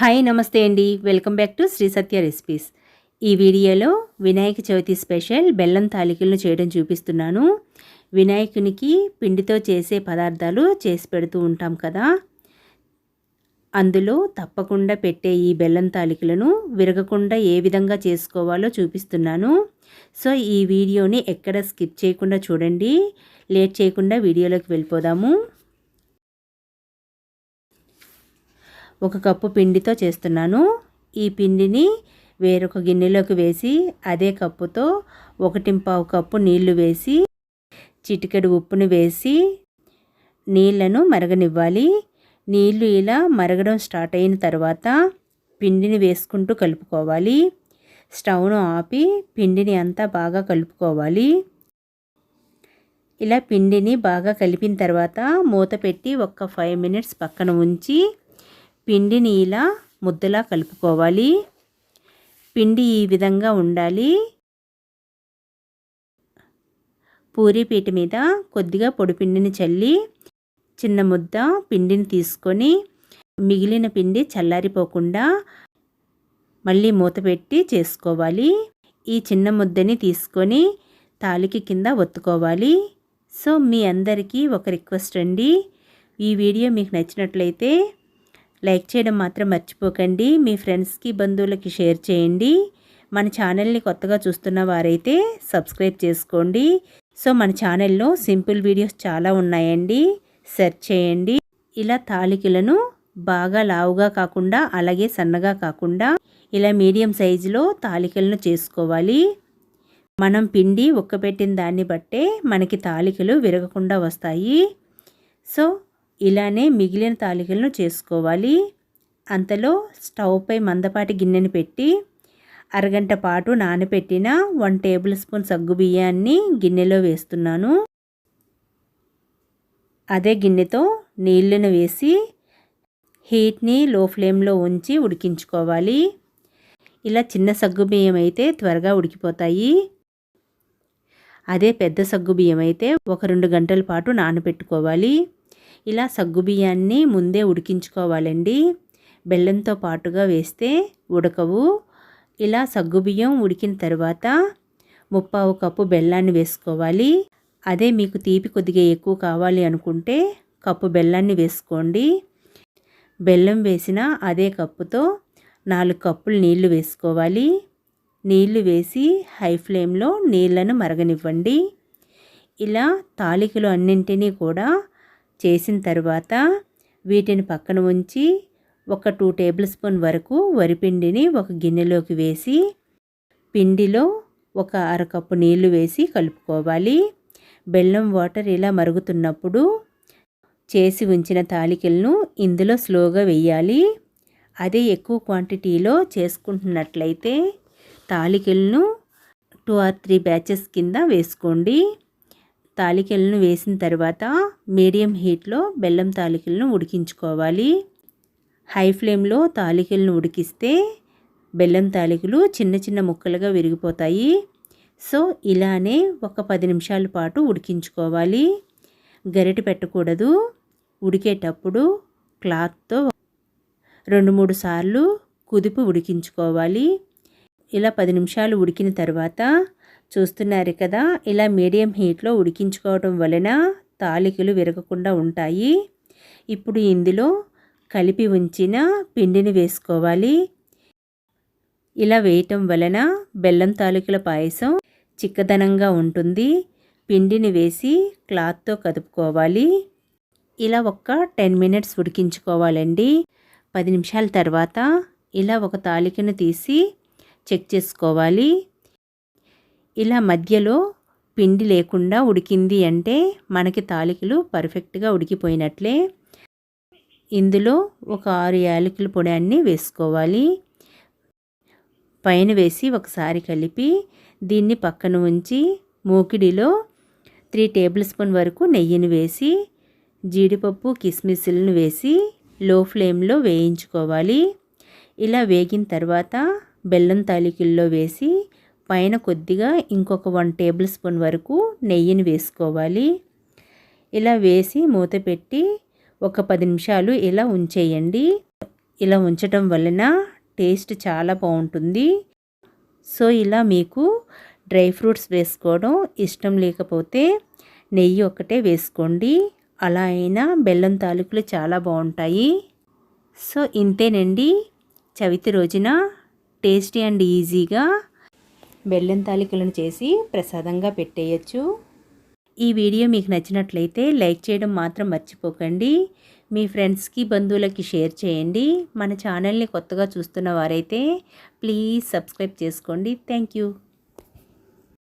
Hi నమస్తే అండి. Welcome back to Sri Satya recipes. ఈ వీడియోలో వినాయక చవితి స్పెషల్ బెల్లం తాలికలను చేయడం చూపిస్తున్నాను. వినాయకునికి పిండితో చేసే పదార్థాలు చేసి పెడుతూ ఉంటాం కదా. అందులో తప్పకుండా పెట్టే ఈ బెల్లం తాలికలను విరగకుండా ఏ విధంగా చేసుకోవాలో చూపిస్తున్నాను. సో ఈ వీడియోని ఎక్కడ స్కిప్ చేయకుండా చూడండి. లేట్ చేయకుండా వీడియోలోకి వెళ్ళిపోదాము. ఒక కప్పు పిండితో చేస్తున్నాను. ఈ పిండిని వేరొక గిన్నెలోకి వేసి అదే కప్పుతో ఒకటింపావు కప్పు నీళ్ళు వేసి చిటికెడు ఉప్పును వేసి నీళ్ళను మరగనివ్వాలి. నీళ్ళు ఇలా మరగడం స్టార్ట్ అయిన తర్వాత పిండిని వేసుకుంటూ కలుపుకోవాలి. స్టవ్ను ఆపి పిండిని అంతా బాగా కలుపుకోవాలి. ఇలా పిండిని బాగా కలిపిన తర్వాత మూత పెట్టి ఒక ఫైవ్ మినిట్స్ పక్కన ఉంచి పిండిని ఇలా ముద్దలా కలుపుకోవాలి. పిండి ఈ విధంగా ఉండాలి. పూరీ పీట మీద కొద్దిగా పొడిపిండిని చల్లి చిన్న ముద్ద పిండిని తీసుకొని మిగిలిన పిండి చల్లారిపోకుండా మళ్ళీ మూత పెట్టి చేసుకోవాలి. ఈ చిన్న ముద్దని తీసుకొని తాలికి కింద ఒత్తుకోవాలి. సో మీ అందరికీ ఒక రిక్వెస్ట్ అండి. ఈ వీడియో మీకు నచ్చినట్లయితే లైక్ చేయడం మాత్రం మర్చిపోకండి. మీ ఫ్రెండ్స్కి బంధువులకి షేర్ చేయండి. మన ఛానల్ని కొత్తగా చూస్తున్న వారైతే సబ్స్క్రైబ్ చేసుకోండి. సో మన ఛానల్లో సింపుల్ వీడియోస్ చాలా ఉన్నాయండి. సెర్చ్ చేయండి. ఇలా తాలికలను బాగా లావుగా కాకుండా అలాగే సన్నగా కాకుండా ఇలా మీడియం సైజులో తాలికలను చేసుకోవాలి. మనం పిండి ఉక్కపెట్టిన దాన్ని బట్టే మనకి తాలికలు విరగకుండా వస్తాయి. సో ఇలానే మిగిలిన తాలికలను చేసుకోవాలి. అంతలో స్టవ్పై మందపాటి గిన్నెని పెట్టి అరగంట పాటు నానబెట్టిన వన్ టేబుల్ స్పూన్ సగ్గు బియ్యాన్ని గిన్నెలో వేస్తున్నాను. అదే గిన్నెతో నీళ్ళను వేసి హీట్ని లో ఫ్లేమ్లో ఉంచి ఉడికించుకోవాలి. ఇలా చిన్న సగ్గు బియ్యం అయితే త్వరగా ఉడికిపోతాయి. అదే పెద్ద సగ్గు బియ్యం అయితే ఒక రెండు గంటల పాటు నానబెట్టుకోవాలి ఇలా సగ్గుబియ్యాన్ని ముందే ఉడికించుకోవాలండి. బెల్లంతో పాటుగా వేస్తే ఉడకవు. ఇలా సగ్గుబియ్యం ఉడికిన తర్వాత ముప్పావు కప్పు బెల్లాన్ని వేసుకోవాలి. అదే మీకు తీపి కొద్దిగా ఎక్కువ కావాలి అనుకుంటే కప్పు బెల్లాన్ని వేసుకోండి. బెల్లం వేసిన అదే కప్పుతో నాలుగు కప్పులు నీళ్ళు వేసుకోవాలి. నీళ్ళు వేసి హై ఫ్లేమ్లో నీళ్ళను మరగనివ్వండి. ఇలా తాలికలు అన్నింటినీ కూడా చేసిన తర్వాత వీటిని పక్కన ఉంచి ఒక టూ టేబుల్ స్పూన్ వరకు వరిపిండిని ఒక గిన్నెలోకి వేసి పిండిలో ఒక అరకప్పు నీళ్ళు వేసి కలుపుకోవాలి. బెల్లం వాటర్ ఇలా మరుగుతున్నప్పుడు చేసి ఉంచిన తాలికలను ఇందులో స్లోగా వేయాలి. అదే ఎక్కువ క్వాంటిటీలో చేసుకుంటున్నట్లయితే తాలికలను టూ ఆర్ త్రీ బ్యాచెస్ కింద వేసుకోండి. తాలికలను వేసిన తర్వాత మీడియం హీట్లో బెల్లం తాలికలను ఉడికించుకోవాలి. హై ఫ్లేమ్లో తాలికలను ఉడికిస్తే బెల్లం తాలికలు చిన్న చిన్న ముక్కలుగా విరిగిపోతాయి. సో ఇలానే ఒక పది నిమిషాల పాటు ఉడికించుకోవాలి. గరిటె పెట్టకూడదు. ఉడికేటప్పుడు క్లాత్తో రెండు మూడు సార్లు కుదిపి ఉడికించుకోవాలి. ఇలా పది నిమిషాలు ఉడికిన తర్వాత చూస్తున్నారు కదా. ఇలా మీడియం హీట్లో ఉడికించుకోవడం వలన తాలికలు విరగకుండా ఉంటాయి. ఇప్పుడు ఇందులో కలిపి ఉంచిన పిండిని వేసుకోవాలి. ఇలా వేయటం వలన బెల్లం తాలికల పాయసం చిక్కదనంగా ఉంటుంది. పిండిని వేసి క్లాత్తో కదుపుకోవాలి. ఇలా ఒక టెన్ మినిట్స్ ఉడికించుకోవాలండి. పది నిమిషాల తర్వాత ఇలా ఒక తాలికను తీసి చెక్ చేసుకోవాలి. ఇలా మధ్యలో పిండి లేకుండా ఉడికింది అంటే మనకి తాలికలు పర్ఫెక్ట్గా ఉడికిపోయినట్లే. ఇందులో ఒక ఆరు యాలకుల పొడాన్ని వేసుకోవాలి. పైన వేసి ఒకసారి కలిపి దీన్ని పక్కన ఉంచి మూకిడిలో త్రీ టేబుల్ స్పూన్ వరకు నెయ్యిని వేసి జీడిపప్పు కిస్మిస్లను వేసి లో ఫ్లేమ్లో వేయించుకోవాలి. ఇలా వేగిన తర్వాత బెల్లం తాలికల్లో వేసి పైన కొద్దిగా ఇంకొక వన్ టేబుల్ స్పూన్ వరకు నెయ్యిని వేసుకోవాలి. ఇలా వేసి మూత పెట్టి ఒక పది నిమిషాలు ఇలా ఉంచేయండి. ఇలా ఉంచటం వలన టేస్ట్ చాలా బాగుంటుంది. సో ఇలా మీకు డ్రై ఫ్రూట్స్ వేసుకోవడం ఇష్టం లేకపోతే నెయ్యి ఒకటే వేసుకోండి. అలా అయినా బెల్లం తాలూకులు చాలా బాగుంటాయి. సో ఇంతేనండి. చవితి రోజున టేస్టీ అండ్ ఈజీగా బెల్లం తాలికలను చేసి ప్రసాదంగా పెట్టేయచ్చు. ఈ వీడియో మీకు నచ్చినట్లయితే లైక్ చేయడం మాత్రం మర్చిపోకండి. మీ ఫ్రెండ్స్కి బంధువులకి షేర్ చేయండి. మన ఛానల్ని కొత్తగా చూస్తున్న వారైతే ప్లీజ్ సబ్స్క్రైబ్ చేసుకోండి. Thank you.